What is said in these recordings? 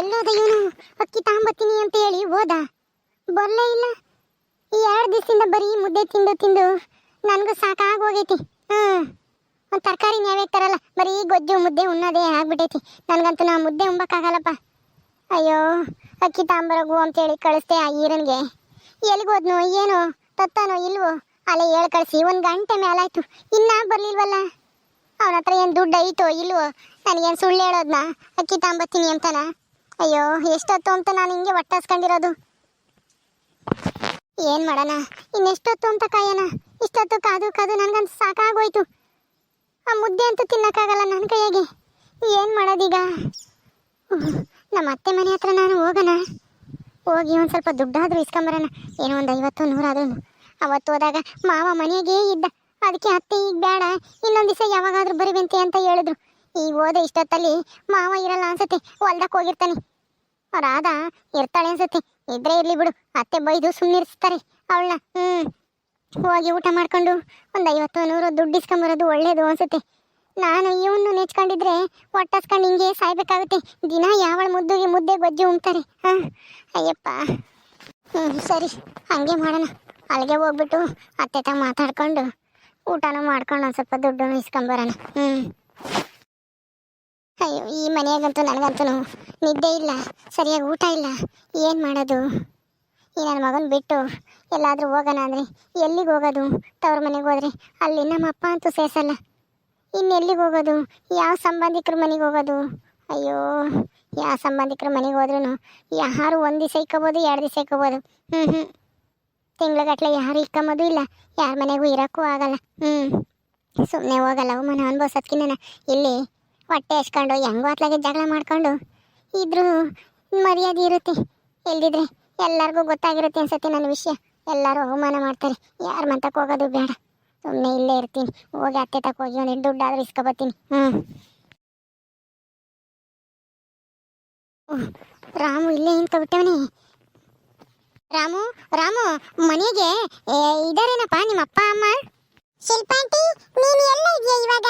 ಎಲ್ಲೋದ ಇವನು? ಅಕ್ಕಿ ತಾಂಬತ್ತೀನಿ ಅಂತ ಹೇಳಿ ಹೋದ. ಬರಲೇ ಇಲ್ಲ. ಈ ಎರಡು ದಿವಸದಿಂದ ಬರೀ ಮುದ್ದೆ ತಿಂದು ತಿಂದು ನನಗೂ ಸಾಕಾಗೋಗೈತಿ. ಹ್ಞೂ ಒಂದು ತರಕಾರಿ ತರಲ್ಲ, ಬರೀ ಗೊಜ್ಜು, ಮುದ್ದೆ ಉಣ್ಣೋದೇ ಆಗ್ಬಿಟ್ಟೈತಿ ನನಗಂತೂ ನಾ ಮುದ್ದೆ ಉಂಬಕ್ಕಾಗಲ್ಲಪ್ಪ. ಅಯ್ಯೋ, ಅಕ್ಕಿ ತಾಂಬರಗು ಅಂತೇಳಿ ಕಳಿಸ್ದೆ ಆ ಈರನ್ಗೆ. ಎಲ್ಲಿಗೋದ್ನು ಏನು, ತತ್ತಾನೋ, ಇಲ್ವೋ ಅಲ್ಲೇ ಹೇಳಿ ಕಳಿಸಿ, ಒಂದು ಗಂಟೆ ಮೇಲಾಯ್ತು ಇನ್ನೂ ಬರಲಿಲ್ವಲ್ಲ? ಅವನ ಹತ್ರ ಏನು ದುಡ್ಡು ಐತೋ ಇಲ್ವೋ, ನನಗೇನು ಸುಳ್ಳು ಹೇಳೋದ್ನ? ಅಕ್ಕಿ ತಾಂಬತ್ತೀನಿ ಅಂತಾನ? ಅಯ್ಯೋ, ಎಷ್ಟೊತ್ತು ಅಂತ ನಾನು ಹಿಂಗೆ ಒಟ್ಟಾಸ್ಕೊಂಡಿರೋದು? ಏನು ಮಾಡೋಣ? ಇನ್ನೆಷ್ಟೊತ್ತು ಅಂತ ಕಾಯೋಣ? ಇಷ್ಟೊತ್ತು ಕಾದು ಕಾದು ನನಗಂತ ಸಾಕಾಗೋಯ್ತು. ಆ ಮುದ್ದೆ ಅಂತೂ ತಿನ್ನಕ್ಕಾಗಲ್ಲ ನನ್ನ ಕೈಯಾಗೆ. ಏನು ಮಾಡೋದೀಗ? ನಮ್ಮ ಅತ್ತೆ ಮನೆ ಹತ್ರ ನಾನು ಹೋಗೋಣ. ಹೋಗಿ ಒಂದು ಸ್ವಲ್ಪ ದುಡ್ಡಾದ್ರೂ ಇಸ್ಕೊಂಬರೋಣ. ಏನೋ ಒಂದು ಐವತ್ತು ನೂರಾದ್ರೂ ಅವತ್ತು ಹೋದಾಗ ಮಾವ ಮನೆಗೇ ಇದ್ದ. ಅದಕ್ಕೆ ಅತ್ತೆ, ಈಗ ಬೇಡ. ಇನ್ನೊಂದು ದಿವಸ ಯಾವಾಗಾದ್ರೂ ಬರುವಂತೆ ಅಂತ ಹೇಳಿದ್ರು. ಈಗ ಹೋದೆ ಇಷ್ಟೊತ್ತಲ್ಲಿ ಮಾವ ಇರಲ್ಲ ಅನ್ಸತ್ತೆ ಹೊಲ್ದಕ್ಕೆ ಹೋಗಿರ್ತಾನೆ. ರಾಧಾ ಇರ್ತಾಳೆ ಅನ್ಸತ್ತೆ, ಇದ್ರೆ ಇರ್ಲಿ ಬಿಡು, ಅತ್ತೆ ಬೈದು ಸುಮ್ಮನಿರಿಸ್ತಾರೆ ಅವಳನ್ನ. ಹ್ಞೂ ಹೋಗಿ ಊಟ ಮಾಡ್ಕೊಂಡು ಒಂದು ಐವತ್ತು ನೂರು ದುಡ್ಡು ಇಸ್ಕೊಂಬರೋದು ಒಳ್ಳೇದು ಅನ್ಸುತ್ತೆ. ನಾನು ಇವನು ನೆಚ್ಕೊಂಡಿದ್ರೆ ಒಟ್ಟಸ್ಕೊಂಡು ಹಿಂಗೆ ಸಾಯ್ಬೇಕಾಗುತ್ತೆ. ದಿನ ಯಾವಳ ಮುದ್ದುಗೆ ಮುದ್ದೆ ಗೊಜ್ಜು ಉಣ್ತಾರೆ. ಹಾಂ, ಅಯ್ಯಪ್ಪ. ಹ್ಞೂ ಸರಿ, ಹಾಗೆ ಮಾಡೋಣ. ಅಲ್ಲಿಗೆ ಹೋಗ್ಬಿಟ್ಟು ಅತ್ತೆ ತ ಮಾತಾಡ್ಕೊಂಡು ಊಟನೂ ಮಾಡ್ಕೊಂಡು ಒಂದು ಸ್ವಲ್ಪ ದುಡ್ಡು ಇಸ್ಕೊಂಬರೋಣ. ಹ್ಞೂ ಅಯ್ಯೋ, ಈ ಮನೆಯಾಗಂತೂ ನನಗಂತೂ ನಿದ್ದೆ ಇಲ್ಲ, ಸರಿಯಾಗಿ ಊಟ ಇಲ್ಲ. ಏನು ಮಾಡೋದು? ಈ ನನ್ನ ಮಗನ ಬಿಟ್ಟು ಎಲ್ಲಾದರೂ ಹೋಗೋಣ ಅಂದರೆ ಎಲ್ಲಿಗೆ ಹೋಗೋದು? ತವ್ರ ಮನೆಗೆ ಹೋದ್ರೆ ಅಲ್ಲಿ ನಮ್ಮ ಅಪ್ಪ ಅಂತೂ ಶೇಷಲ್ಲ ಇನ್ನು ಎಲ್ಲಿಗೆ ಹೋಗೋದು? ಯಾವ ಸಂಬಂಧಿಕರ ಮನೆಗೆ ಹೋಗೋದು? ಅಯ್ಯೋ ಯಾವ ಸಂಬಂಧಿಕರ ಮನೆಗೆ ಹೋದ್ರೂ ಯಾರು ಒಂದು ದಿವಸ ಇಕ್ಕೋಬೋದು, ಎರಡು ದಿವಸ ಇಕ್ಕೋಬೋದು. ಹ್ಞೂ ಹ್ಞೂ ತಿಂಗ್ಳುಗಟ್ಲೆ ಯಾರು ಇಕ್ಕೊಂಬೋದು ಇಲ್ಲ, ಯಾರ ಮನೆಗೂ ಇರೋಕ್ಕೂ ಆಗಲ್ಲ. ಹ್ಞೂ ಸುಮ್ಮನೆ ಹೋಗಲ್ಲ, ಅವಮಾನ ಅನ್ಭವಿಸೋದ್ಕಿನ್ನ ಇಲ್ಲಿ ಹೊಟ್ಟೆ ಹಚ್ಕೊಂಡು ಹೆಂಗೋ ಜಗಳ ಮಾಡ್ಕೊಂಡು ಇದ್ರೂ ಮರ್ಯಾದೆ ಇರುತ್ತೆ. ಎಲ್ದಿದ್ರೆ ಎಲ್ಲರಿಗೂ ಗೊತ್ತಾಗಿರುತ್ತೆ ಅನ್ಸತ್ತೆ ನನ್ನ ವಿಷಯ. ಎಲ್ಲರೂ ಅವಮಾನ ಮಾಡ್ತಾರೆ. ಯಾರ ಮಂತಕ್ಕೆ ಹೋಗೋದು ಬೇಡ. ಸುಮ್ಮನೆ ಇಲ್ಲೇ ಇರ್ತೀನಿ. ಹೋಗಿ ಅತ್ತೆ ತಕ್ಕ ಹೋಗಿ ಒಂದು ದುಡ್ಡಾದ್ರೂ ಇಸ್ಕೊಬತ್ತೀನಿ. ಹ್ಞೂ ರಾಮು ಇಲ್ಲೇ ನಿಂತ್ಕೊಬಿಟ್ಟವನೇ. ರಾಮು ರಾಮು, ಮನೆಗೆ ಇದಾರೇನಪ್ಪ ನಿಮ್ಮ ಅಪ್ಪ, ಅಮ್ಮ? ಶಿಲ್ಪಾಂಟಿ, ನೀನು ಎಲ್ಲ ಇದೆಯಾ ಇವಾಗ?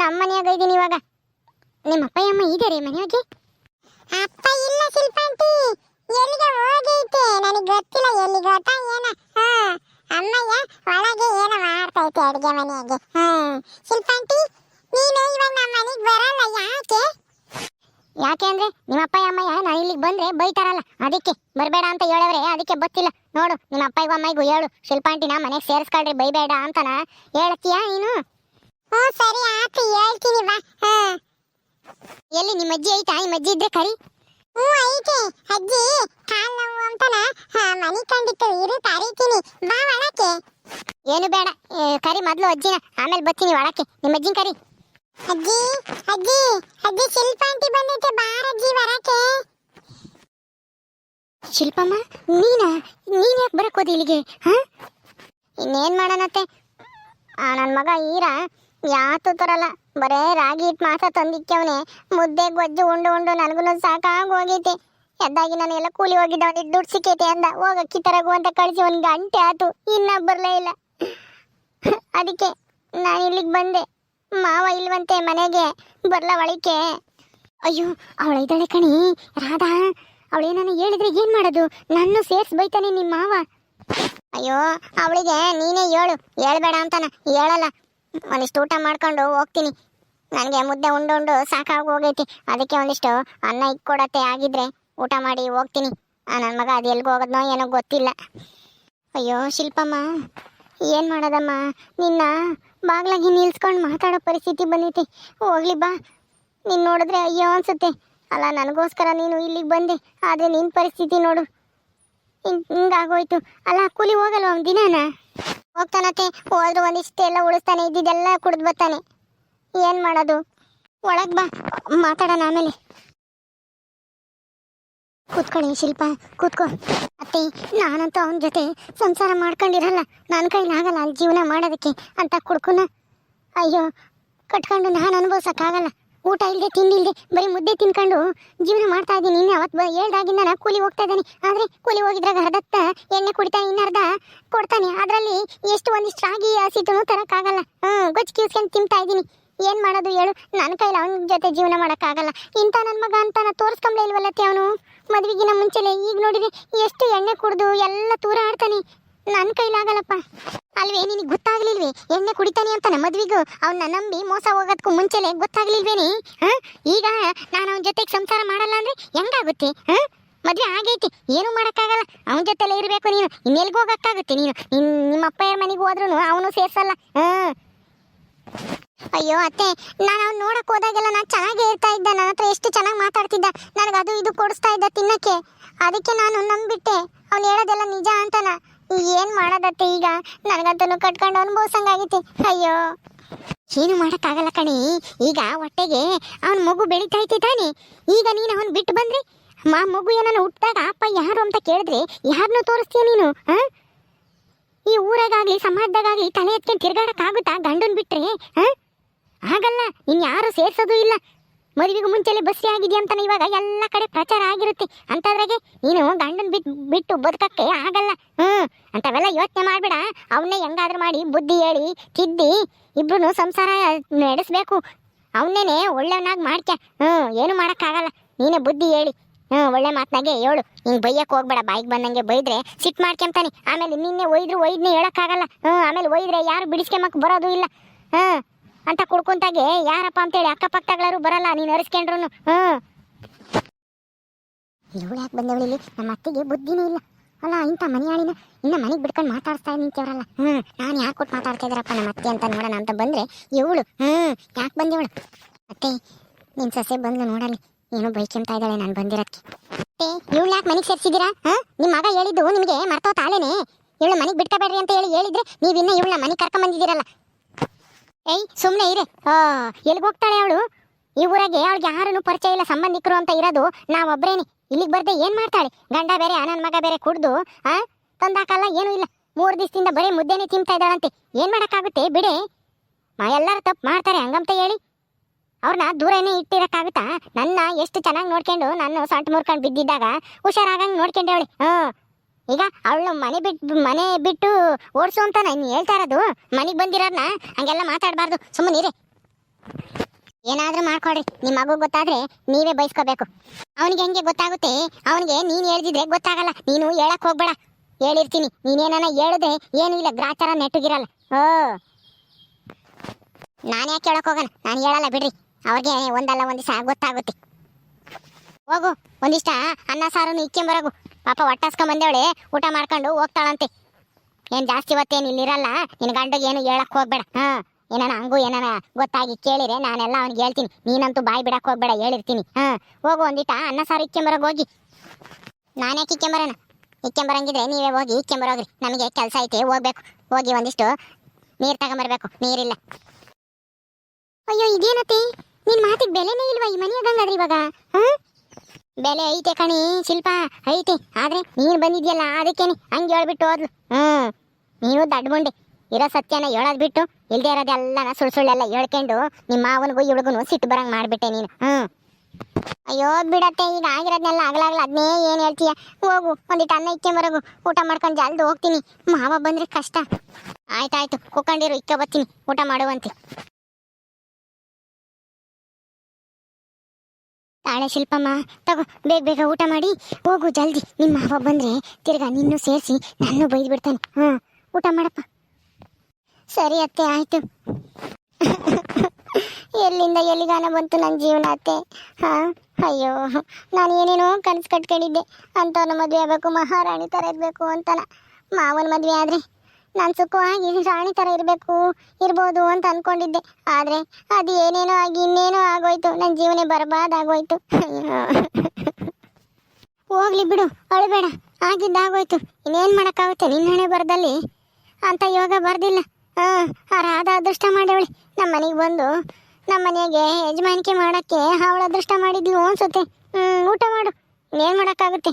ನಮ್ಮ ಮನೆಯಾಗ ಇದ್ದೀನಿ ಇವಾಗ ನಿಮ್ಮ ಅಪ್ಪ ಅಮ್ಮ ಇದ್ದಾರೆ ಮನೆಯಾಗೆ ಅಪ್ಪ ಇಲ್ಲ ಶಿಲ್ಪಾಂಟಿ. ಎಲ್ಲಿಗೆ ಹೋಗೈತೆ. ನನಗೆ ಗೊತ್ತಿಲ್ಲ ಎಲ್ಲಿ ಗೊತ್ತಾ ಏನ. ಹಾ ಅಮ್ಮಯ್ಯ ಒಳಗೆ ಏನೋ ಮಾಡ್ತೈತೆ ಅಡುಗೆ ಮನೆಯಾಗೆ ಹ್ಮ್. ಶಿಲ್ಪಾಂಟಿ ನೀನು ಇವಾಗ ನಮ್ಮ ಮನೆಗೆ ಬರಲ್ಲ ಯಾಕೆ? ಯಾಕೆ ಅಂದ್ರೆ ನಿಮ್ಮ ಅಪ್ಪ ಅಮ್ಮಯ್ಯ ನಾನು ಇಲ್ಲಿಗೆ ಬಂದ್ರೆ ಬೈತಾರಲ್ಲ. ಅದಕ್ಕೆ ಬರಬೇಡ ಅಂತ ಹೇಳವ್ರೆ. ಅದಕ್ಕೆ ಗೊತ್ತಿಲ್ಲ. ನೋಡು ನಿಮ್ಮ ಅಪ್ಪಗೂ ಅಮ್ಮಯ್ಯಗೂ ಹೇಳು. ಶಿಲ್ಪಾಂಟಿನ ಮನೆಗೆ ಸೇರಿಸ್ಕೊಳ್ರಿ ಬೈಬೇಡ ಅಂತನ ಹೇಳ್ತೀಯಾ ನೀನು? ಹ್ಞೂ ಸರಿ ಆತು ಹೇಳ್ತೀನಿ ಬಾ. ಹಾ. ಎಲ್ಲಿ ನಿಮ್ಮ ಅಜ್ಜಿ ಐತಾ? ನಿಮ್ಮ ಅಜ್ಜಿ ಇದ್ರೆ ಕರಿ. ಹ್ಞೂ ಐತೆ. ಅಜ್ಜಿ ಕಾಲ್ ನೋವು ಅಂತನ? ಮನಿ ಕಂಡಿತ್ತು ಇರು ಕರೀತೀನಿ. ಬಾ ಒಳಕ್ಕೆ. ಏನು ಬೇಡ. ಏ, ಕರಿ ಮೊದಲು ಅಜ್ಜಿನ. ಆಮೇಲೆ ಬರ್ತೀನಿ ಒಳಕ್ಕೆ. ನಿಮ್ಮ ಅಜ್ಜಿನ ಕರಿ. ಅಜ್ಜಿ ಅಜ್ಜಿ ಅಜ್ಜಿ ಶಿಲ್ಪ ಆಂಟಿ ಬಂದೈತೆ ಬಾರಜ್ಜಿ ಬರಕ್ಕೆ ಶಿಲ್ಪಮ್ಮ ನೀನಾ ನೀನ್ ಯಾಕೆ ಬರಕ್ ಹೋದಿ ಇಲ್ಲಿಗೆ? ಹಾ? ಇನ್ನೇನ್ ಮಾಡೋಣತ್ತೆ? ಆ ನನ್ನ ಮಗ ಈರ ಯಾತು ತರಲ್ಲ. ಬರೇ ರಾಗಿ ಹಿಟ್ಟು ಮಾತ್ರ ತಂದಿಕ್ಕವನೆ. ಮುದ್ದೆ, ಗೊಜ್ಜು, ಉಂಡು ಉಂಡು ನನಗೂ ಸಾಕಾಗಿ ಹೋಗೈತೆ. ಎದ್ದಾಗಿ ನಾನು ಎಲ್ಲ ಕೂಲಿ ಹೋಗಿದ್ದ ಅವನಿಗೆ ದುಡ್ಡು ಸಿಕ್ಕೈತೆ ಅಂದ. ಹೋಗ ಅಕ್ಕಿ ತರಗು ಅಂತ ಕಳಿಸಿ ಒಂದು ಗಂಟೆ ಆತು. ಇನ್ನ ಬರಲೇ ಇಲ್ಲ. ಅದಕ್ಕೆ ನಾನು ಇಲ್ಲಿಗೆ ಬಂದೆ. ಮಾವ ಇಲ್ವಂತೆ ಮನೆಗೆ. ಬರ್ಲ ಒಳಿಕೆ ಅಯ್ಯೋ, ಅವಳ ಇದ್ದಾಳೆ ಕಣಿ. ರಾಧಾ ಅವಳೇನಾನ ಹೇಳಿದ್ರೆ ಏನ್ ಮಾಡೋದು? ನನ್ನ ಸೇರ್ಸ್ ಬೈತಾನೆ ನಿಮ್ಮ ಮಾವ. ಅಯ್ಯೋ, ಅವಳಿಗೆ ನೀನೇ ಹೇಳು. ಹೇಳ್ಬೇಡ ಅಂತಾನ. ಹೇಳಲ್ಲ. ಒಂದಿಷ್ಟು ಊಟ ಮಾಡ್ಕೊಂಡು ಹೋಗ್ತೀನಿ. ನನಗೆ ಮುದ್ದೆ ಉಂಡು ಉಂಡು ಸಾಕಾಗಿ ಹೋಗೈತಿ. ಅದಕ್ಕೆ ಒಂದಿಷ್ಟು ಅನ್ನ ಇಕ್ಕೊಡತ್ತೆ. ಆಗಿದ್ರೆ ಊಟ ಮಾಡಿ ಹೋಗ್ತೀನಿ. ನನ್ನ ಮಗ ಅದು ಎಲ್ಗೆ ಹೋಗೋದ್ನೋ ಏನೋ ಗೊತ್ತಿಲ್ಲ. ಅಯ್ಯೋ, ಶಿಲ್ಪಮ್ಮ, ಏನು ಮಾಡೋದಮ್ಮ? ನಿನ್ನ ಬಾಗ್ಲಾಗಿ ನಿಲ್ಸ್ಕೊಂಡು ಮಾತಾಡೋ ಪರಿಸ್ಥಿತಿ ಬಂದೈತಿ. ಹೋಗ್ಲಿ ಬಾ. ನೀನು ನೋಡಿದ್ರೆ ಅಯ್ಯೋ ಅನ್ಸುತ್ತೆ. ಅಲ್ಲ, ನನಗೋಸ್ಕರ ನೀನು ಇಲ್ಲಿಗೆ ಬಂದೆ. ಆದರೆ ನಿನ್ನ ಪರಿಸ್ಥಿತಿ ನೋಡು. ಹಿಂಗೆ ಹಿಂಗಾಗೋಯ್ತು ಅಲ್ಲ, ಕೂಲಿ ಹೋಗಲ್ವ ಒಂದು ದಿನಾನ? ಹೋಗ್ತಾನತ್ತೆ ಹೋದ್ರು ಒಂದಿಷ್ಟು ಎಲ್ಲ ಉಳಿಸ್ತಾನೆ, ಇದ್ದಿದ್ದೆಲ್ಲ ಕುಡ್ದು ಬರ್ತಾನೆ. ಏನು ಮಾಡೋದು? ಒಳಗ್ ಬಾ, ಮಾತಾಡೋಣ ಆಮೇಲೆ. ಕೂತ್ಕೊಳ್ಳಿ ಶಿಲ್ಪ, ಕೂತ್ಕೋ. ಅತ್ತೆ, ನಾನಂತೂ ಅವನ ಜೊತೆ ಸಂಸಾರ ಮಾಡ್ಕೊಂಡಿರಲ್ಲ ನನ್ನ ಕೈಲಾಗಲ್ಲ ಅಲ್ಲಿ ಜೀವನ ಮಾಡೋದಕ್ಕೆ ಅಂತ ಕುಡ್ಕುನ. ಅಯ್ಯೋ, ಕಟ್ಕೊಂಡು ನಾನು ಅನುಭವಿಸೋಕ್ಕಾಗಲ್ಲ. ಊಟ ಇಲ್ಲದೆ ತಿಂಡಿಲ್ದೆ, ಬರೀ ಮುದ್ದೆ ತಿನ್ಕೊಂಡು ಜೀವನ ಮಾಡ್ತಾ ಇದ್ದೀನಿ. ಇನ್ನು ಅವತ್ತು ಹೇಳ್ದಾಗಿಂದ ನಾನು ಕೂಲಿ ಹೋಗ್ತಾ ಇದ್ದಾನೆ. ಆದರೆ ಕೂಲಿ ಹೋಗಿದ್ರಾಗ ಅರ್ಧತ್ತ ಎಣ್ಣೆ ಕುಡಿತಾನೆ ಇನ್ನರ್ಧ ಕೊಡ್ತಾನೆ. ಅದರಲ್ಲಿ ಎಷ್ಟು ಒಂದಿಷ್ಟು ರಾಗಿ ಹಸಿತೂ ತರೋಕ್ಕಾಗಲ್ಲ. ಹ್ಞೂ ಗೊಜ್ಜು ಕೀಸ್ಕೊಂಡು ತಿಂತಾ ಇದ್ದೀನಿ. ಏನು ಮಾಡೋದು ಹೇಳು. ನನ್ನ ಕೈಲಿ ಅವನ ಜೊತೆ ಜೀವನ ಮಾಡೋಕ್ಕಾಗಲ್ಲ. ಇಂಥ ನನ್ನ ಮಗ ಅಂತ ನಾನು ತೋರಿಸ್ಕೊಂಬ್ಲೇ ಇಲ್ವಲ್ಲತ್ತೆ ಅವನು? ಮದುವೆಗಿನ ಮುಂಚೆಲೆ ಈಗ ನೋಡಿದ್ರೆ ಎಷ್ಟು ಎಣ್ಣೆ ಕುಡ್ದು ಎಲ್ಲ ತೂರ ಆಡ್ತಾನೆ ನನ್ನ ಕೈಲಾಗಲ್ಲಪ್ಪ. ಅಲ್ವೇ, ನಿನಗೆ ಗೊತ್ತಾಗ್ಲಿಲ್ವೇ? ಎಣ್ಣೆ ಕುಡಿತಾನೆ ಅಂತಾನೆ ಮದ್ವಿಗೂ ಅವನ್ನ ನಂಬಿ ಮೋಸ ಹೋಗೋದಕ್ಕೂ ಮುಂಚೆಲೆ ಗೊತ್ತಾಗ್ಲಿಲ್ವೇನಿ? ಹಾ? ಈಗ ನಾನು ಅವನ ಜೊತೆಗೆ ಸಂಸಾರ ಮಾಡಲ್ಲ ಅಂದ್ರೆ ಹೆಂಗಾಗುತ್ತೆ? ಹಾ? ಮದ್ವೆ ಆಗೈತಿ, ಏನು ಮಾಡೋಕ್ಕಾಗಲ್ಲ. ಅವನ ಜೊತೆಲೆ ಇರಬೇಕು ನೀನು. ಇನ್ನೆಲ್ಗೂ ಹೋಗೋಕ್ಕಾಗುತ್ತೆ ನೀನು. ನಿನ್ ನಿಮ್ಮ ಮನೆಗೆ ಹೋದ್ರೂ ಅವನು ಸೇರ್ಸಲ್ಲ. ಹ್ಮ್ ಅಯ್ಯೋ ಅತ್ತೆ, ನಾನು ಅವ್ನು ನೋಡಕ್ಕೆ ಹೋದಾಗೆಲ್ಲ ನಾನು ಚೆನ್ನಾಗೇ ಇರ್ತಾ ಇದ್ದ. ನನ್ನ ಹತ್ರ ಎಷ್ಟು ಚೆನ್ನಾಗಿ ಮಾತಾಡ್ತಿದ್ದ. ನನಗೆ ಅದು ಇದು ಕೊಡಿಸ್ತಾ ಇದ್ದ ತಿನ್ನಕ್ಕೆ. ಅದಕ್ಕೆ ನಾನು ನಂಬಿಟ್ಟೆ. ಅವ್ನು ಹೇಳೋದೆಲ್ಲ ನಿಜ ಅಂತನ. ಏನ್ ಮಾಡೋದತ್ತೆ ಈಗ? ನನಗಂತೂ ಕಟ್ಕೊಂಡು ಅನುಭವಿಸಂಗಾಗೈತಿ ಅಯ್ಯೋ. ಏನು ಮಾಡೋಕ್ಕಾಗಲ್ಲ ಕಣಿ. ಈಗ ಹೊಟ್ಟೆಗೆ ಅವನ ಮಗು ಬೆಳೀತಾ ಐತಿ ತಾನೆ. ಈಗ ನೀನು ಅವನ್ ಬಿಟ್ಟು ಬಂದ್ರೆ ಮಾ ಮಗು ಏನನ್ನು ಹುಟ್ಟಿದಾಗ ಅಪ್ಪ ಯಾರು ಅಂತ ಕೇಳಿದ್ರೆ ಯಾರನ್ನೂ ತೋರಿಸ್ತೀಯ ನೀನು ಹಾ ಈ ಊರಾಗಾಗ್ಲಿ, ಸಮಾಜದಾಗಾಗ್ಲಿ ತಲೆ ಎತ್ಕೊಂಡು ತಿರ್ಗಾಡಕ್ಕಾಗುತ್ತಾ ಗಂಡನ್ ಬಿಟ್ರೆ ಹಾ ಆಗಲ್ಲ. ಇನ್ ಯಾರು ಸೇರ್ಸೋದು ಇಲ್ಲ. ಮದುವೆಗೂ ಮುಂಚೆಲೆ ಬಸ್ರಿ ಆಗಿದೆಯಾ ಅಂತಾನೆ ಇವಾಗ ಎಲ್ಲ ಕಡೆ ಪ್ರಚಾರ ಆಗಿರುತ್ತೆ. ಅಂತದ್ರಾಗೆ ನೀನು ಗಂಡನ್ ಬಿಟ್ಟು ಬಿಟ್ಟು ಬದುಕಕ್ಕೆ ಆಗಲ್ಲ. ಹ್ಞೂ ಅಂತವೆಲ್ಲ ಯೋಚನೆ ಮಾಡಬೇಡ. ಅವನ್ನೇ ಹೆಂಗಾದ್ರೂ ಮಾಡಿ ಬುದ್ಧಿ ಹೇಳಿ, ತಿದ್ದಿ ಇಬ್ರು ಸಂಸಾರ ನಡೆಸ್ಬೇಕು. ಅವನ್ನೇನೆ ಒಳ್ಳೆಯವನಾಗಿ ಮಾಡ್ಕೆ ಹ್ಞೂ ಏನು ಮಾಡೋಕ್ಕಾಗಲ್ಲ. ನೀನೇ ಬುದ್ಧಿ ಹೇಳಿ. ಹ್ಞೂ ಒಳ್ಳೆ ಮಾತ್ನಾಗೆ ಹೇಳು. ಹಿಂಗ್ ಬೈಯಕ್ ಹೋಗ್ಬೇಡ. ಬಾಯಿಗೆ ಬಂದಂಗೆ ಬೈದ್ರೆ ಸಿಟ್ ಮಾಡ್ಕೊಂತಾನೆ ಆಮೇಲೆ ನಿನ್ನೆ ಒಯ್ದ್ರು ಒಯ್ದನ್ನೇ ಹೇಳೋಕ್ಕಾಗಲ್ಲ. ಹ್ಮ್, ಆಮೇಲೆ ಒಯ್ದ್ರೆ ಯಾರು ಬಿಡಿಸ್ಕೊಂಬಕ್ ಬರೋದು ಇಲ್ಲ. ಹ್ಮ್ ಅಂತ ಕುಡ್ಕೊಂತಾಗೆ, ಯಾರಪ್ಪ ಅಂತೇಳಿ ಅಕ್ಕಪಕ್ಕಗಳಾರು ಬರಲ್ಲ, ನೀನು ಅರಿಸ್ಕೊಂಡ್ರು ಹ್ಮ್. ಇವಳು ಯಾಕೆ ಬಂದವಳು ನಮ್ಮ ಅತ್ತಿಗೆ ಬುದ್ಧಿನೂ ಇಲ್ಲ. ಅಲ್ಲ, ಇಂಥ ಮನೆಯಾಳಿನ ಇನ್ನ ಮನೆಗೆ ಬಿಡ್ಕೊಂಡು ಮಾತಾಡ್ತಾ ನಿಂತವ್ರಲ್ಲ. ಹ್ಮ್. ನಾನು ಯಾಕೆ ಕೊಟ್ಟು ಮಾತಾಡ್ತಾ ಇದ್ದಾರಪ್ಪ ನಮ್ಮ ಅತ್ತೆ ಅಂತ ನೋಡೋಣ ಅಂತ ಬಂದ್ರೆ ಇವಳು. ಹ್ಮ್. ಯಾಕೆ ಬಂದಿವಳು? ಅತ್ತೆ, ನಿನ್ ಸೊಸೆ ಬಂದು ನೋಡಲಿ ಏನೋ ಬೈಕೆಂತ ಇದ್ದಾಳೆ ನಾನು ಬಂದಿರೋಕ್ಕೆ. ಅತ್ತೆ, ಇವಳು ಯಾಕೆ ಮನೆಗೆ ಸೇರ್ಸಿದೀರಾ ಹಾ? ನಿಮ್ಮ ಮಗ ಹೇಳಿದ್ದು ನಿಮಗೆ ಮರ್ತೋತಾಳೇನೆ ಇವಳು ಮನೆಗೆ ಬಿಡ್ಕಬೇಡ್ರಿ ಅಂತ ಹೇಳಿ ಹೇಳಿದ್ರೆ ನೀವಿನ್ನ ಇವಳನ್ನ ಮನೆಗೆ ಕರ್ಕೊಂಡ್ ಬಂದಿದ್ದೀರಲ್ಲ ಏಯ್ ಸುಮ್ಮನೆ ಇರೆ. ಎಲ್ಲಿಗೆ ಹೋಗ್ತಾಳೆ ಅವಳು? ಈ ಊರಾಗೆ ಅವಳಿಗೆ ಯಾರನ್ನು ಪರಿಚಯ ಇಲ್ಲ, ಸಂಬಂಧಿಕರು ಅಂತ ಇರೋದು. ನಾವೊಬ್ಬರೇನೆ ಇಲ್ಲಿಗೆ ಬರ್ದೆ ಏನು ಮಾಡ್ತಾಳೆ? ಗಂಡ ಬೇರೆ ಅನನ್ ಮಗ ಬೇರೆ ಕುಡ್ದು, ಆ? ತಂದಾಕಲ್ಲ, ಏನೂ ಇಲ್ಲ. ಮೂರು ದಿವಸದಿಂದ ಬರೀ ಮುದ್ದೆನೇ ತಿಂತಾ ಇದ್ದಾಳಂತೆ. ಏನು ಮಾಡೋಕ್ಕಾಗುತ್ತೆ? ಬಿಡೆ. ಮಾ, ಎಲ್ಲರೂ ತಪ್ಪು ಮಾಡ್ತಾರೆ, ಹಂಗಂತ ಹೇಳಿ. ಅವ್ರನ್ನ ದೂರನೇ ಇಟ್ಟಿರೋಕ್ಕಾಗುತ್ತಾ? ನನ್ನ ಎಷ್ಟು ಚೆನ್ನಾಗಿ ನೋಡ್ಕೊಂಡು, ನಾನು ಸೊಂಟ ಮುರ್ಕೊಂಡು ಬಿದ್ದಿದ್ದಾಗ, ಹುಷಾರಾಗಂಗೆ ಅವಳಿ. ಹ್ಮ್. ಈಗ ಅವಳು ಮನೆ ಬಿಟ್ಟು ಮನೆ ಬಿಟ್ಟು ಓಡಿಸು ಅಂತ ನಾನು ಹೇಳ್ತಾ ಇರೋದು? ಮನೆಗೆ ಬಂದಿರೋದನ್ನ ಹಂಗೆಲ್ಲ ಮಾತಾಡಬಾರ್ದು. ಸುಮ್ಮನಿರಿ ಏನಾದರೂ ಮಾಡ್ಕೊಡ್ರಿ ನಿಮ್ಮ ಮಗು ಗೊತ್ತಾದ್ರೆ ನೀವೇ ಬಯಸ್ಕೋಬೇಕು ಅವನಿಗೆ ಹೆಂಗೆ ಗೊತ್ತಾಗುತ್ತೆ? ಅವನಿಗೆ ನೀನು ಹೇಳ್ದಿದ್ರೆ ಗೊತ್ತಾಗಲ್ಲ. ನೀನು ಹೇಳಕ್ ಹೋಗ್ಬೇಡ. ಹೇಳಿರ್ತೀನಿ. ನೀನೇನ ಹೇಳಿದ್ರೆ ಏನೂ ಇಲ್ಲ. ಗ್ರಾಚಾರ ನೆಟ್ಟಗಿರಲ್ಲ. ಓ. ನಾನು ಯಾಕೆ ಹೇಳಕ್ಕೆ ಹೋಗೋಣ ನಾನು ಹೇಳಲ್ಲ ಬಿಡ್ರಿ. ಅವ್ರಿಗೆ ಒಂದಲ್ಲ ಒಂದು ದಿವಸ ಗೊತ್ತಾಗುತ್ತೆ. ಹೋಗು. ಒಂದಿಷ್ಟ ಅನ್ನ ಸಾರನ್ನು ಇಕ್ಕೊಂಬರಗು. ಪಾಪ ಹೊಟ್ಟಾಸ್ಕೊಂಡ್ ಬಂದೇವಳೆ, ಊಟ ಮಾಡ್ಕೊಂಡು ಹೋಗ್ತಾಳಂತೆ. ಏನ್ ಜಾಸ್ತಿ ಹೊತ್ತೇನು ಇಲ್ಲಿರಲ್ಲ, ನಿನ್ ಗಂಡಗೆ ಏನು ಹೇಳಕ್ ಹೋಗ್ಬೇಡ. ಹಾ, ಏನಾನ ಹಂಗು ಏನಾನ ಗೊತ್ತಾಗಿ ಕೇಳಿರೆ, ನಾನೆಲ್ಲ ಅವ್ನಿಗೆ ಹೇಳ್ತೀನಿ. ನೀನಂತೂ ಬಾಯಿ ಬಿಡಕ್ ಹೋಗ್ಬೇಡ, ಹೇಳಿರ್ತೀನಿ. ಹಾ, ಹೋಗು ಒಂದಿಟ, ಅನ್ನ ಸಾರು ಇಕ್ಕೊಂಬರಗ್ ಹೋಗಿ. ನಾನೇ ಇಕ್ಕೊಂಬರೋಣ ಇಕ್ಕೆಂಬರಂಗಿದ್ರೆ ನೀವೇ ಹೋಗಿ ಇಕ್ಕೊಂಬರೋಗ್ರಿ ನಮಗೆ ಕೆಲಸ ಐತೆ, ಹೋಗ್ಬೇಕು. ಹೋಗಿ ಒಂದಿಷ್ಟು ನೀರು ತಗೊಂಬರ್ಬೇಕು. ನೀರಿಲ್ಲ. ಅಯ್ಯೋ, ಇದೇನತ್ತೆ? ನಿನ್ ಮಾತಿಗೆ ಬೆಲೆನೇ ಇಲ್ವಾ ಈ ಮನೆಯಾಗಂಗಾದ್ರೆ ಇವಾಗ? ಹಾ? ಬೆಲೆ ಐತೆ ಕಣಿ, ಶಿಲ್ಪ, ಐತೆ. ಆದ್ರೆ ನೀನು ಬಂದಿದ್ಯಲ್ಲ, ಅದಕ್ಕೇನೆ. ಹಂಗೆ ಹೇಳ್ಬಿಟ್ಟು ಹೋದ್ಲು. ಹ್ಮ್. ನೀನು ದಡ್ಬುಂಡೆ. ಇರೋ ಸತ್ಯನ ಹೇಳೋದ್ ಬಿಟ್ಟು ಇಲ್ದೇ ಇರೋದೆಲ್ಲ ಸುಳ್ಳು ಸುಳ್ಳೆಲ್ಲ ಹೇಳ್ಕೊಂಡು ನಿಮ್ಮ ಮಾವನಿಗೂ ಇವಳಿಗೂ ಸಿಟ್ಟು ಬರಂಗ್ ಮಾಡ್ಬಿಟ್ಟೆ ನೀನು. ಹ್ಮ್. ಅಯ್ಯೋ ಬಿಡತ್ತೆ. ಈಗ ಆಗಿರೋದ್ನೆಲ್ಲ ಆಗ್ಲಾಗ್ಲ ಅದನ್ನೇ ಏನ್ ಹೇಳ್ತೀಯ? ಹೋಗು ಒಂದಿಟ್ಟು ಅನ್ನ ಮರಗು ಊಟ ಮಾಡ್ಕೊಂಡು ಜಲ್ದು ಹೋಗ್ತೀನಿ. ಮಾವ ಬಂದ್ರೆ ಕಷ್ಟ. ಆಯ್ತಾಯ್ತು, ಕುಕ್ಕಂಡಿರು ಇಕ್ಕ ಬರ್ತೀನಿ ಊಟ ಮಾಡುವಂತೆ. ತಾಳೆ ಶಿಲ್ಪಮ್ಮ, ತಗೋ, ಬೇಗ ಬೇಗ ಊಟ ಮಾಡಿ, ಹೋಗು ಜಲ್ದಿ. ನಿಮ್ಮ ಮಾವ ಬಂದ್ರೆ ತಿರ್ಗಾ ನಿನ್ನೂ ಸೇರಿಸಿ ನಾನು ಬೈದು ಬಿಡ್ತಾನೆ. ಹಾ, ಊಟ ಮಾಡಪ್ಪ. ಸರಿ ಅತ್ತೆ, ಆಯ್ತು. ಎಲ್ಲಿಂದ ಎಲ್ಲಿಗಾನ ಬಂತು ನನ್ನ ಜೀವನ ಅತ್ತೆ? ಹಾ, ಅಯ್ಯೋ, ನಾನು ಏನೇನೋ ಕನಸು ಕಟ್ಕೊಂಡಿದ್ದೆ. ಅಂಥವ್ನ ಮದುವೆ ಆಗಬೇಕು, ಮಹಾರಾಣಿ ಥರ ಇರಬೇಕು ಅಂತನ. ಮಾವನ ಮದುವೆ ಆದರೆ ನಾನು ಸುಖವಾಗಿ ರಾಣಿ ಥರ ಇರಬೇಕು, ಇರ್ಬೋದು ಅಂತ ಅನ್ಕೊಂಡಿದ್ದೆ. ಆದರೆ ಅದು ಏನೇನೋ ಆಗಿ ಇನ್ನೇನೋ ಆಗೋಯ್ತು. ನನ್ನ ಜೀವನ ಬರ್ಬಾದ್ ಆಗೋಯ್ತು ಹೋಗ್ಲಿ ಬಿಡು, ಅಳಬೇಡ. ಆಗಿದ್ದಾಗೋಯ್ತು. ಇನ್ನೇನು ಮಾಡೋಕ್ಕಾಗುತ್ತೆ? ನಿನ್ನ ಹಣೆ ಬರದಲ್ಲಿ. ಅಂತ ಯೋಗ ಬರ್ದಿಲ್ಲ. ಹಾಂ ಆ ರಾಧ ಅದೃಷ್ಟ ಮಾಡವಳೆ ನಮ್ಮ ಮನೆಗೆ ಬಂದು ನಮ್ಮ ಮನೆಗೆ ಯಜಮಾನಿಕೆ ಮಾಡೋಕ್ಕೆ ಅವಳ ಅದೃಷ್ಟ ಮಾಡಿದ್ಲು ಅನ್ಸುತ್ತೆ. ಹ್ಞೂ ಊಟ ಮಾಡು. ಇನ್ನೇನು ಮಾಡೋಕ್ಕಾಗುತ್ತೆ?